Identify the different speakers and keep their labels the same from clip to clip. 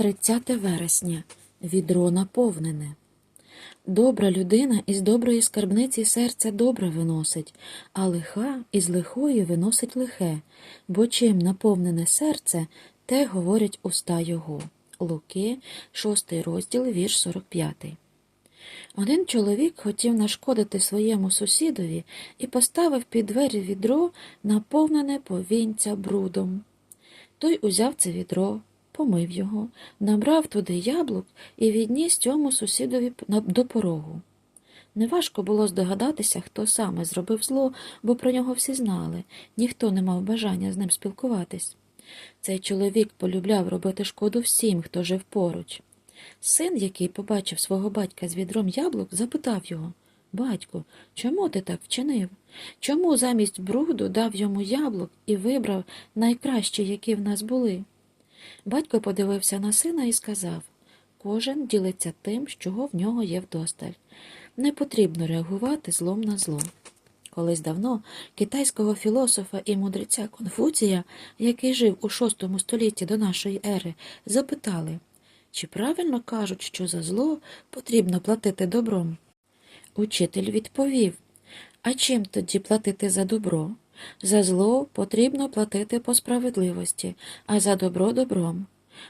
Speaker 1: 30 вересня. Відро наповнене. Добра людина із доброї скарбниці серця добре виносить, а лиха із лихої виносить лихе, бо чим наповнене серце, те говорять уста його. Луки, 6 розділ, вірш 45. Один чоловік хотів нашкодити своєму сусідові і поставив під двері відро, наповнене повінця брудом. Той узяв це відро, помив його, набрав туди яблук і відніс цьому сусідові до порогу. Неважко було здогадатися, хто саме зробив зло, бо про нього всі знали, ніхто не мав бажання з ним спілкуватись. Цей чоловік полюбляв робити шкоду всім, хто жив поруч. Син, який побачив свого батька з відром яблук, запитав його Батьку, чому ти так вчинив? Чому замість бруду дав йому яблук і вибрав найкращі, які в нас були? Батько подивився на сина і сказав Кожен ділиться тим, чого в нього є вдосталь. Не потрібно реагувати злом на зло. Колись давно китайського філософа і мудреця Конфуція, який жив у VI столітті до нашої ери, запитали, чи правильно кажуть, що за зло потрібно платити добром? Учитель відповів, а чим тоді платити за добро? За зло потрібно платити по справедливості, а за добро добром.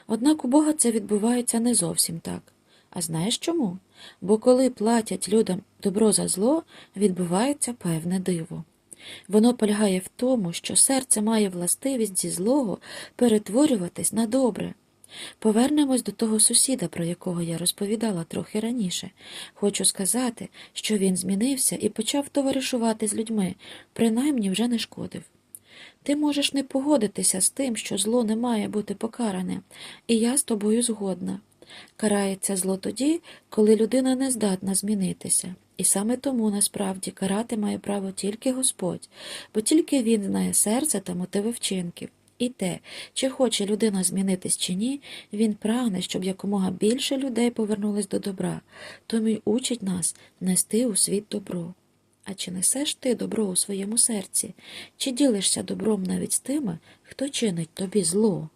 Speaker 1: Однак у Бога це відбувається не зовсім так. А знаєш чому? Бо коли платять людям добро за зло, відбувається певне диво. Воно полягає в тому, що серце має властивість зі злого перетворюватись на добре. Повернемось до того сусіда, про якого я розповідала трохи раніше. Хочу сказати, що він змінився і почав товаришувати з людьми, принаймні вже не шкодив. Ти можеш не погодитися з тим, що зло не має бути покаране, і я з тобою згодна. Карається зло тоді, коли людина не здатна змінитися. І саме тому насправді карати має право тільки Господь, бо тільки Він знає серце та мотиви вчинків. І те, чи хоче людина змінитись чи ні, він прагне, щоб якомога більше людей повернулись до добра, тому й учить нас нести у світ добро. А чи несеш ти добро у своєму серці, чи ділишся добром навіть з тими, хто чинить тобі зло?